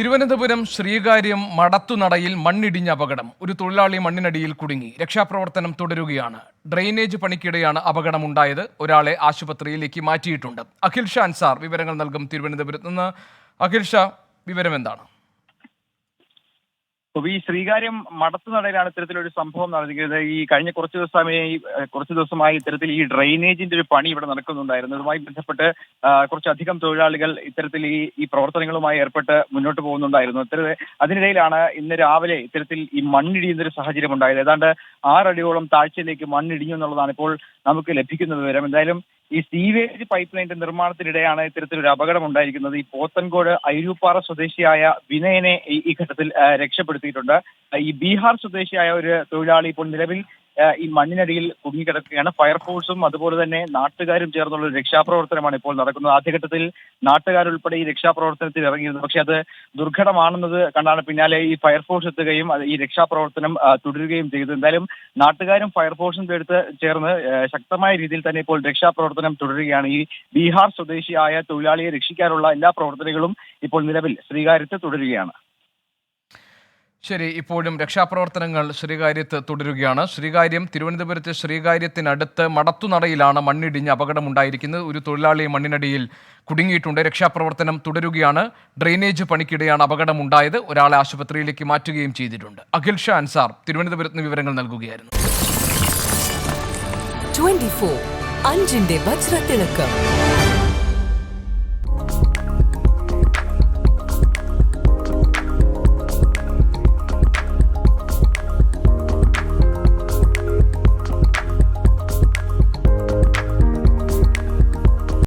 തിരുവനന്തപുരം ശ്രീകാര്യം മടത്തുനടയിൽ മണ്ണിടിഞ്ഞ അപകടം. ഒരു തൊഴിലാളി മണ്ണിനടിയിൽ കുടുങ്ങി. രക്ഷാപ്രവർത്തനം തുടരുകയാണ്. ഡ്രെയിനേജ് പണിക്കിടെയാണ് അപകടമുണ്ടായത്. ഒരാളെ ആശുപത്രിയിലേക്ക് മാറ്റിയിട്ടുണ്ട്. അഖിൽ ഷാ വിവരങ്ങൾ നൽകും തിരുവനന്തപുരത്ത് നിന്ന്. അഖിൽ ഷാ വിവരം എന്താണ് ഈ ശ്രീകാര്യം മടത്തുനടയിലാണ് ഇത്തരത്തിലൊരു സംഭവം നടന്നിരിക്കുന്നത്. ഈ കഴിഞ്ഞ കുറച്ച് ദിവസമായി കുറച്ച് ദിവസമായി ഇത്തരത്തിൽ ഈ ഡ്രെയിനേജിന്റെ ഒരു പണി ഇവിടെ നടക്കുന്നുണ്ടായിരുന്നു. അതുമായി ബന്ധപ്പെട്ട് കുറച്ചധികം തൊഴിലാളികൾ ഇത്തരത്തിൽ ഈ ഈ പ്രവർത്തനങ്ങളുമായി ഏർപ്പെട്ട് മുന്നോട്ട് പോകുന്നുണ്ടായിരുന്നു. ഇത്തരത്തിൽ അതിനിടയിലാണ് ഇന്ന് രാവിലെ ഇത്തരത്തിൽ ഈ മണ്ണിടിയുന്ന ഒരു സാഹചര്യം ഉണ്ടായത് ഏതാണ്ട് ആറടിയോളം താഴ്ചയിലേക്ക് മണ്ണിടിഞ്ഞു എന്നുള്ളതാണ് ഇപ്പോൾ നമുക്ക് ലഭിക്കുന്ന വിവരം. എന്തായാലും ഈ സീവേജ് പൈപ്പ് ലൈനിന്റെ നിർമ്മാണത്തിനിടെയാണ് ഇത്തരത്തിലൊരു അപകടം ഉണ്ടായിരിക്കുന്നത്. ഈ പോത്തൻകോട് അയ്യൂപ്പാറ സ്വദേശിയായ വിനയനെ ഈ- ഘട്ടത്തിൽ രക്ഷപ്പെടുത്തിയിട്ടുണ്ട്. ഈ ബീഹാർ സ്വദേശിയായ ഒരു തൊഴിലാളി ഇപ്പോൾ നിലവിൽ ഈ മണ്ണിനടിയിൽ കുടുങ്ങിക്കിടക്കുകയാണ്. ഫയർഫോഴ്സും അതുപോലെ തന്നെ നാട്ടുകാരും ചേർന്നുള്ള രക്ഷാപ്രവർത്തനമാണ് ഇപ്പോൾ നടക്കുന്നത്. ആദ്യഘട്ടത്തിൽ നാട്ടുകാരുൾപ്പെടെ ഈ രക്ഷാപ്രവർത്തനത്തിൽ ഇറങ്ങിയിരുന്നു. പക്ഷേ അത് ദുർഘടമാണെന്നത് കണ്ടാണ് പിന്നാലെ ഈ ഫയർഫോഴ്സ് എത്തുകയും ഈ രക്ഷാപ്രവർത്തനം തുടരുകയും ചെയ്തു. എന്തായാലും നാട്ടുകാരും ഫയർഫോഴ്സും ചേർത്ത് ചേർന്ന് ശക്തമായ രീതിയിൽ തന്നെ ഇപ്പോൾ രക്ഷാപ്രവർത്തനം തുടരുകയാണ്. ഈ ബീഹാർ സ്വദേശിയായ തൊഴിലാളിയെ രക്ഷിക്കാനുള്ള എല്ലാ പ്രവർത്തനങ്ങളും ഇപ്പോൾ നിലവിൽ സ്വീകാര്യത്തെ തുടരുകയാണ്. ശരി ഇപ്പോഴും രക്ഷാപ്രവർത്തനങ്ങൾ ശ്രീകാര്യത്ത് തുടരുകയാണ്. ശ്രീകാര്യം തിരുവനന്തപുരത്തെ ശ്രീകാര്യത്തിനടുത്ത് മടത്തുനടയിലാണ് മണ്ണിടിഞ്ഞ് അപകടമുണ്ടായിരിക്കുന്നത്. ഒരു തൊഴിലാളി മണ്ണിനടിയിൽ കുടുങ്ങിയിട്ടുണ്ട്. രക്ഷാപ്രവർത്തനം തുടരുകയാണ്. ഡ്രെയിനേജ് പണിക്കിടെയാണ് അപകടമുണ്ടായത്. ഒരാളെ ആശുപത്രിയിലേക്ക് മാറ്റുകയും ചെയ്തിട്ടുണ്ട്. അഖിൽ ഷാ അൻസാർ തിരുവനന്തപുരത്ത് വിവരങ്ങൾ നൽകുകയായിരുന്നു. 24 അഞ്ചിന്റെ